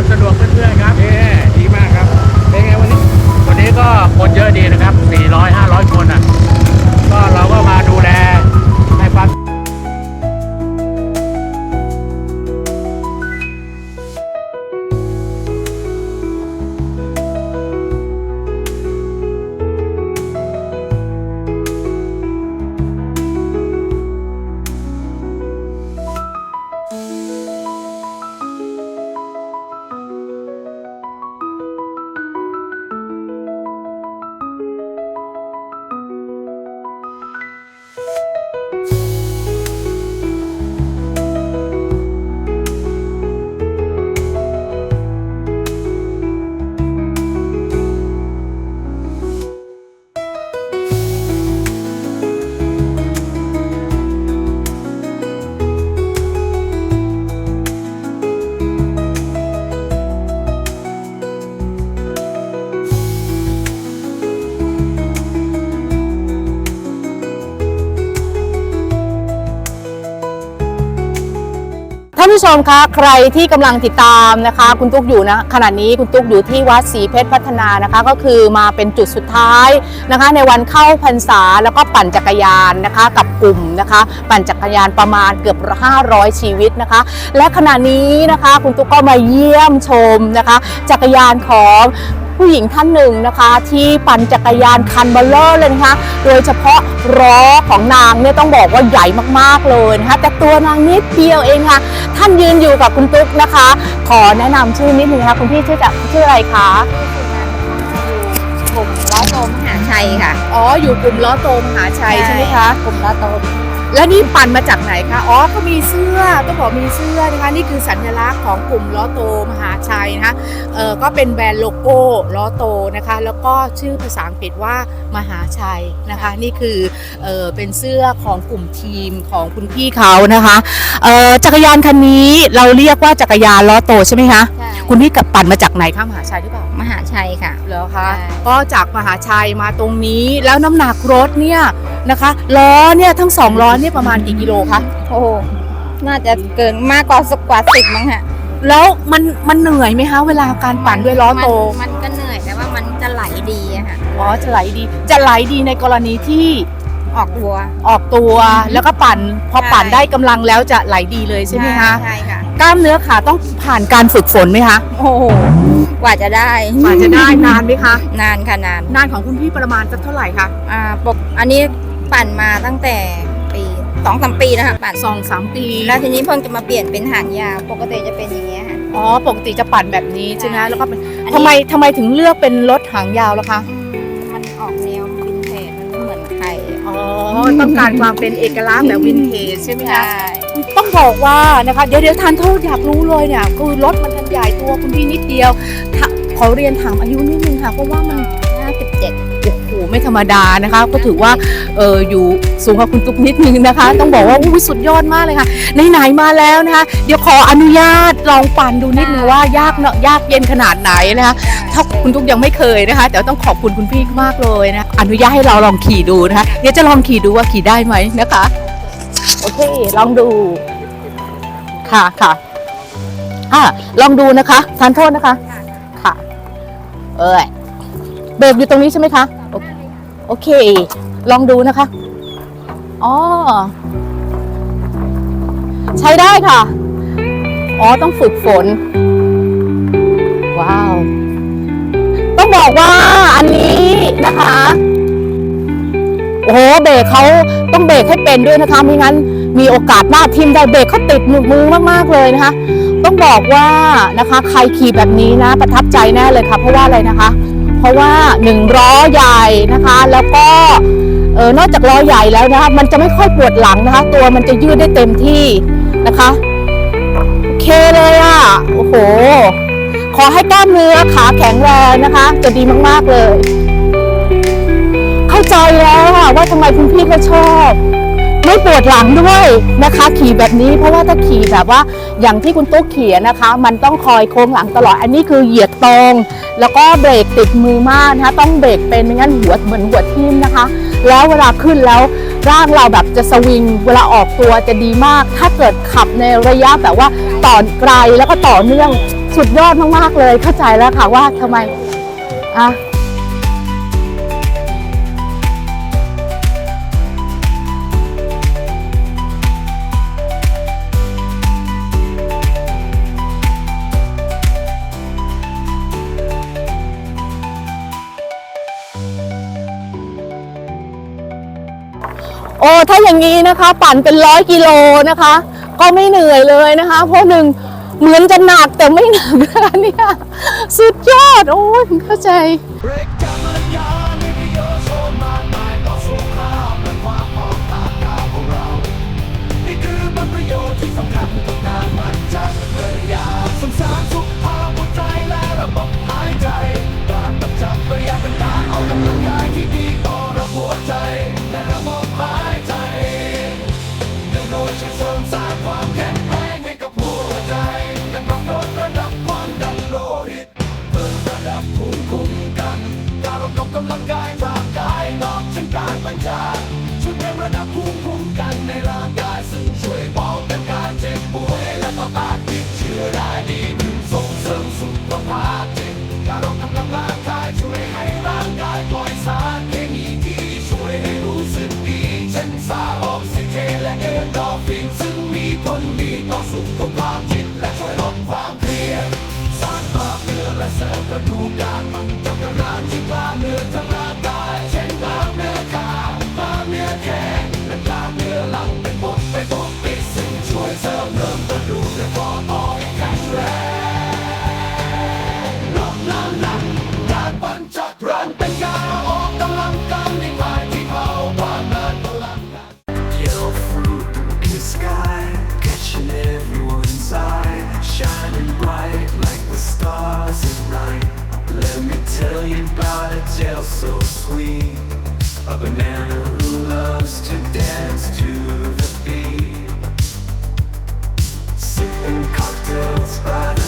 ความสะดวกเพื่อนๆครับดีมากครับ เป็นไงวันนี้ วันนี้ก็คนเยอะดีนะครับ 400 500 คนอะ ก็เราก็มาดูแล ท่านผู้ชมคะใครที่กำลังติดตามนะคะ คุณตุ๊กอยู่นะขณะนี้คุณตุ๊กอยู่ที่วัดศรีเพชรพัฒนานะคะ ก็คือมาเป็นจุดสุดท้ายนะคะ ในวันเข้าพรรษาแล้วก็ปั่นจักรยานนะคะ กับกลุ่มนะคะ ปั่นจักรยานประมาณเกือบ 500 ชีวิตนะคะ และขณะนี้นะคะคุณตุ๊กก็มาเยี่ยมชมนะคะ จักรยานของ ผู้หญิงท่านหนึ่งนะคะ ที่ปั่นจักรยานคันเบลเลอร์เลยนะคะ โดยเฉพาะล้อของนางเนี่ยต้องบอกว่าใหญ่มากๆเลยนะคะ แต่ตัวนางนิดเดียวเองค่ะ ท่านยืนอยู่กับคุณตุ๊กนะคะ ขอแนะนำชื่อนิดนึงนะคะคุณพี่ชื่อจะชื่ออะไรคะกลุ่มล้อโตมหาชัยค่ะ อ๋อ อยู่กลุ่มล้อโตมหาชัยใช่ไหมคะ กลุ่มล้อโตม แล้วนี่ปั่นมาจากไหนคะ อ๋อก็มีเสื้อต้องบอกมีเสื้อนะคะ นี่คือสัญลักษณ์ของกลุ่มล้อโตมหาชัยนะคะเออก็เป็นแบรนด์โลโก้ล้อโตนะคะ แล้วก็ชื่อภาษาอังกฤษว่ามหาชัยนะคะ นี่คือเออเป็นเสื้อของกลุ่มทีมของคุณพี่เขานะคะเออจักรยานคันนี้เราเรียกว่าจักรยานล้อโตใช่ไหมคะใช่คุณพี่กับปั่นมาจากไหนคะมหาชัยหรือเปล่า มหาชัยค่ะเหรอคะใช่ก็จากมหาชัยมาตรงนี้แล้วน้ำหนักรถเนี่ย นะคะล้อเนี่ยทั้งสองล้อเนี่ยประมาณกี่กิโลคะโอ้โหน่าจะเกินมากกว่าสักกว่าสิบมั้งฮะแล้วมันมันเหนื่อยไหมคะเวลาการปั่นด้วยล้อโต มันมันก็เหนื่อยแต่ว่ามันจะไหลดีอะค่ะอ๋อจะไหลดี จะไหลดีในกรณีที่ออกตัว ออกตัวแล้วก็ปั่นพอใช่ปั่นได้กำลังแล้วจะไหลดีเลยใช่ไหมคะใช่ค่ะกล้ามเนื้อขาต้องผ่านการฝึกฝนไหมคะโอ้โหกว่าจะได้กว่าจะได้นานไหมคะ นานค่ะนานนานของคุณพี่ประมาณสักเท่าไหร่คะอ่าปกอันนี้ ปั่นมาตั้งแต่ปีสองสามปีแล้วค่ะปั่นสองสามปีแล้วทีนี้เพิ่งจะมาเปลี่ยนเป็นหางยาวปกติจะเป็นอย่างเงี้ยค่ะ อ๋อปกติจะปั่นแบบนี้ใช่ไหมใช่แล้วก็เป็นอันนี้ ทำไมทำไมถึงเลือกเป็นรถหางยาวล่ะคะมันออกแนววินเทจมันไม่เหมือนใครอะอ๋อต้องการความเป็นเอกลักษณ์แบบวินเทจใช่ไหมใช่คะต้องบอกว่านะคะเดี๋ยวเดี๋ยวทานโทษอยากรู้เลยเนี่ยคือรถมันทันใหญ่ตัวคุณพี่นิดเดียวถ้าขอเรียนถามอายุนิดนึงค่ะเพราะว่ามันห้าสิบเจ็ดโอ้โห ไม่ธรรมดานะคะ ก็ถือว่าเอออยู่สูงกว่าคุณตุ๊กนิดนึงนะคะ ต้องบอกว่าอุ้สุดยอดมากเลยค่ะไหนๆมาแล้วนะคะ เดี๋ยวขออนุญาตลองปั่นดูนิดนึงว่ายากเนอะยากเย็นขนาดไหนนะคะถ้าคุณตุ๊กยังไม่เคยนะคะ แต่ต้องขอบคุณคุณพี่มากเลยนะอนุญาตให้เราลองขี่ดูนะคะเดี๋ยวจะลองขี่ดูว่าขี่ได้ไหมนะคะโอเคลองดู ค่ะค่ะอ่าลองดูนะคะทานโทษนะคะ ค่ะ เอ้ยเบรกอยู่ตรงนี้ใช่ไหมคะ โอเค ลองดูนะคะ อ๋อ ใช้ได้ค่ะ อ๋อ ต้องฝึกฝน ว้าว ต้องบอกว่าอันนี้นะคะ โอ้โห เบรกเขาต้องเบรกให้เป็นด้วยนะคะ ไม่งั้นมีโอกาสหน้าทิมได้เบรกเขาติดมือมือมากๆเลยนะคะ ต้องบอกว่านะคะ ใครขี่แบบนี้นะ ประทับใจแน่เลยค่ะ เพราะว่าอะไรนะคะ เพราะว่าหนึ่งล้อใหญ่นะคะ แล้วก็เออนอกจากล้อใหญ่แล้วนะคะมันจะไม่ค่อยปวดหลังนะคะ ตัวมันจะยืดได้เต็มที่นะคะโอเคเลยอะโอ้โห ขอให้กล้ามเนื้อขาแข็งแรงนะคะ จะดีมากๆเลย เข้าใจแล้วค่ะว่าทำไมคุณพี่เขาชอบไม่ปวดหลังด้วยนะคะ ขี่แบบนี้เพราะว่าถ้าขี่แบบว่าอย่างที่คุณตุ๊กขี่อะนะคะ มันต้องคอยโค้งหลังตลอดอันนี้คือเหยียดตรง แล้วก็เบรกติดมือมากนะคะ ต้องเบรกเป็นไม่งั้นหัวเหมือนหัวทิ่มนะคะ แล้วเวลาขึ้นแล้วร่างเราแบบจะสวิง เวลาออกตัวจะดีมาก ถ้าเกิดขับในระยะแบบว่าต่อไกลแล้วก็ต่อเนื่องสุดยอดมากๆเลยเข้าใจแล้วค่ะว่าทำไมอะ ถ้าอย่างนี้นะคะ ปั่นเป็นร้อยกิโลนะคะ ก็ไม่เหนื่อยเลยนะคะ เพราะหนึ่งเหมือนจะหนักแต่ไม่หนักนะคะเนี่ยสุดยอด โอ้ยเข้าใจ นื้อแขนและกล้ามเนื้อหลังเป็นปกเป็นปกปิดซึ่งช่วยเสริมเริ่มกระดูกและข้อต่อให้แข็งแรงลดน้ำหนักการปั่นจักรรันเป็นการออกกำลังกายในกายที่เขาความเนินพลังงาน Yellow fruit in the sky, catching everyone inside, shining bright like the stars at night. Let me tell you about a tale so sweet, A banana loves to dance to the beat. Sipping cocktails by